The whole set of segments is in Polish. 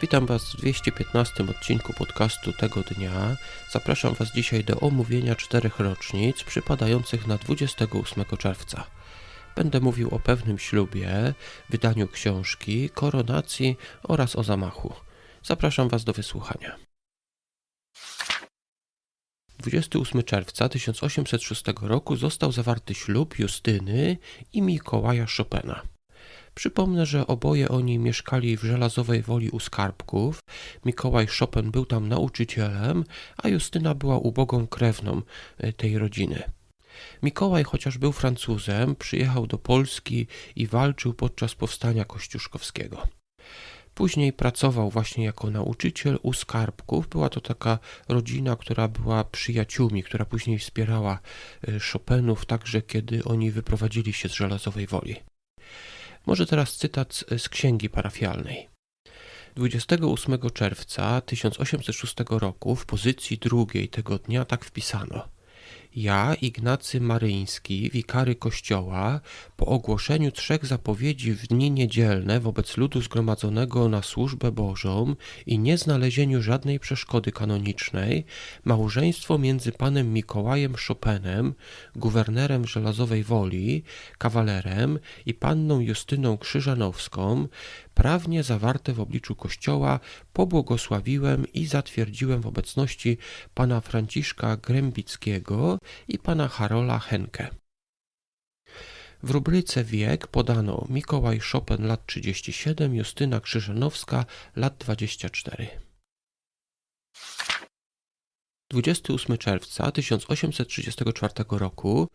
Witam Was w 215 odcinku podcastu tego dnia. Zapraszam Was dzisiaj do omówienia czterech rocznic przypadających na 28 czerwca. Będę mówił o pewnym ślubie, wydaniu książki, koronacji oraz o zamachu. Zapraszam Was do wysłuchania. 28 czerwca 1806 roku został zawarty ślub Justyny i Mikołaja Chopina. Przypomnę, że oboje oni mieszkali w Żelazowej Woli u Skarbków. Mikołaj Chopin był tam nauczycielem, a Justyna była ubogą krewną e, tej rodziny. Mikołaj, chociaż był Francuzem, przyjechał do Polski i walczył podczas powstania kościuszkowskiego. Później pracował właśnie jako nauczyciel u Skarbków. Była to taka rodzina, która była przyjaciółmi, która później wspierała e, Chopinów, także kiedy oni wyprowadzili się z Żelazowej Woli. Może teraz cytat z księgi parafialnej. 28 czerwca 1806 roku w pozycji drugiej tego dnia tak wpisano – ja, Ignacy Maryński, wikary Kościoła, po ogłoszeniu trzech zapowiedzi w dni niedzielne wobec ludu zgromadzonego na służbę Bożą i nieznalezieniu żadnej przeszkody kanonicznej, małżeństwo między panem Mikołajem Chopinem, guwernerem Żelazowej Woli, kawalerem i panną Justyną Krzyżanowską, prawnie zawarte w obliczu Kościoła, pobłogosławiłem i zatwierdziłem w obecności pana Franciszka Grębickiego i pana Harola Henke. W rubryce wiek podano Mikołaj Chopin lat 37, Justyna Krzyżanowska lat 24. 28 czerwca 1834 roku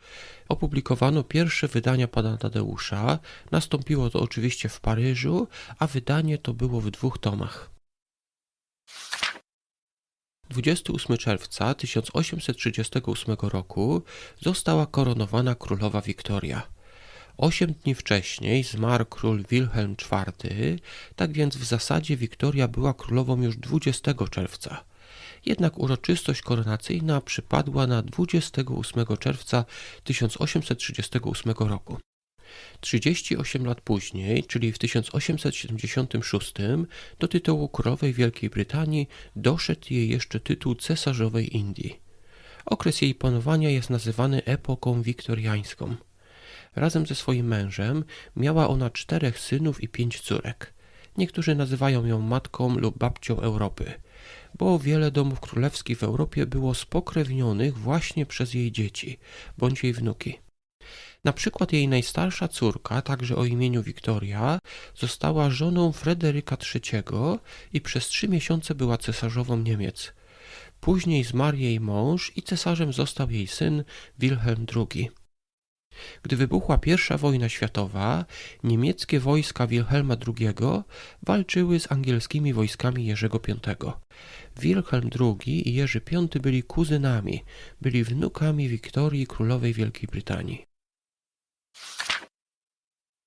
opublikowano pierwsze wydania pana Tadeusza. Nastąpiło to oczywiście w Paryżu, a wydanie to było w dwóch tomach. 28 czerwca 1838 roku została koronowana królowa Wiktoria. Osiem dni wcześniej zmarł król Wilhelm IV, tak więc w zasadzie Wiktoria była królową już 20 czerwca jednak uroczystość koronacyjna przypadła na 28 czerwca 1838 roku. 38 lat później, czyli w 1876, do tytułu królowej Wielkiej Brytanii doszedł jej jeszcze tytuł cesarzowej Indii. Okres jej panowania jest nazywany epoką wiktoriańską. Razem ze swoim mężem miała ona czterech synów i pięć córek. Niektórzy nazywają ją matką lub babcią Europy bo wiele domów królewskich w Europie było spokrewnionych właśnie przez jej dzieci bądź jej wnuki. Na przykład jej najstarsza córka, także o imieniu Wiktoria, została żoną Fryderyka III i przez trzy miesiące była cesarzową Niemiec. Później zmarł jej mąż i cesarzem został jej syn Wilhelm II. Gdy wybuchła I wojna światowa, niemieckie wojska Wilhelma II walczyły z angielskimi wojskami Jerzego V. Wilhelm II i Jerzy V byli kuzynami, byli wnukami Wiktorii Królowej Wielkiej Brytanii.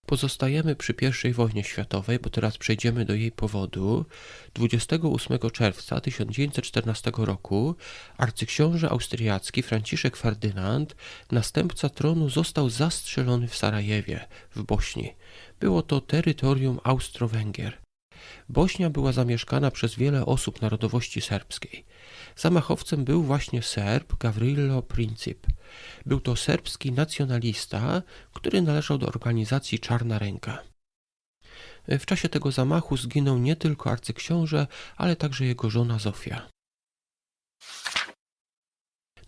Pozostajemy przy I wojnie światowej, bo teraz przejdziemy do jej powodu. 28 czerwca 1914 roku arcyksiąże austriacki Franciszek Ferdynand, następca tronu, został zastrzelony w Sarajewie, w Bośni. Było to terytorium Austro-Węgier. Bośnia była zamieszkana przez wiele osób narodowości serbskiej. Zamachowcem był właśnie Serb Gavrilo Princip. Był to serbski nacjonalista, który należał do organizacji Czarna Ręka. W czasie tego zamachu zginął nie tylko arcyksiąże, ale także jego żona Zofia.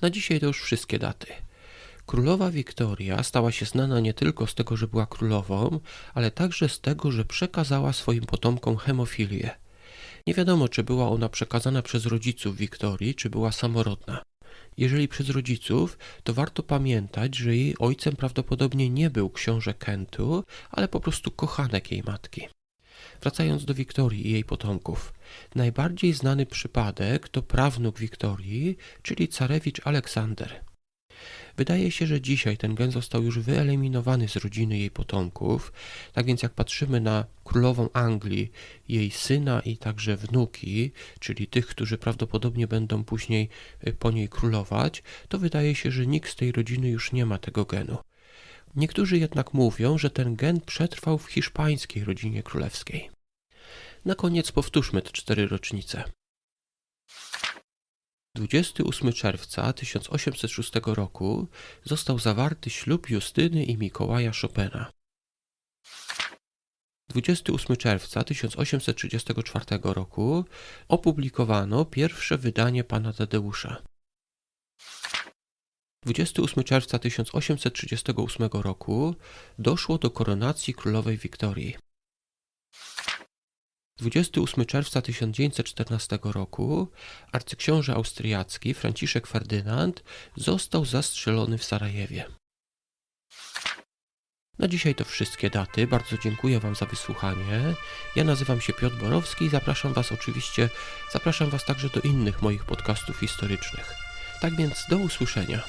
Na dzisiaj to już wszystkie daty. Królowa Wiktoria stała się znana nie tylko z tego, że była królową, ale także z tego, że przekazała swoim potomkom hemofilię. Nie wiadomo, czy była ona przekazana przez rodziców Wiktorii, czy była samorodna. Jeżeli przez rodziców, to warto pamiętać, że jej ojcem prawdopodobnie nie był książę Kentu, ale po prostu kochanek jej matki. Wracając do Wiktorii i jej potomków. Najbardziej znany przypadek to prawnuk Wiktorii, czyli carewicz Aleksander. Wydaje się, że dzisiaj ten gen został już wyeliminowany z rodziny jej potomków. Tak więc jak patrzymy na królową Anglii, jej syna i także wnuki, czyli tych, którzy prawdopodobnie będą później y, po niej królować, to wydaje się, że nikt z tej rodziny już nie ma tego genu. Niektórzy jednak mówią, że ten gen przetrwał w hiszpańskiej rodzinie królewskiej. Na koniec powtórzmy te cztery rocznice. 28 czerwca 1806 roku został zawarty ślub Justyny i Mikołaja Chopina. 28 czerwca 1834 roku opublikowano pierwsze wydanie pana Tadeusza. 28 czerwca 1838 roku doszło do koronacji królowej Wiktorii. 28 czerwca 1914 roku arcyksiąże austriacki Franciszek Ferdynand został zastrzelony w Sarajewie. Na dzisiaj to wszystkie daty. Bardzo dziękuję Wam za wysłuchanie. Ja nazywam się Piotr Borowski i zapraszam Was oczywiście, zapraszam Was także do innych moich podcastów historycznych. Tak więc do usłyszenia.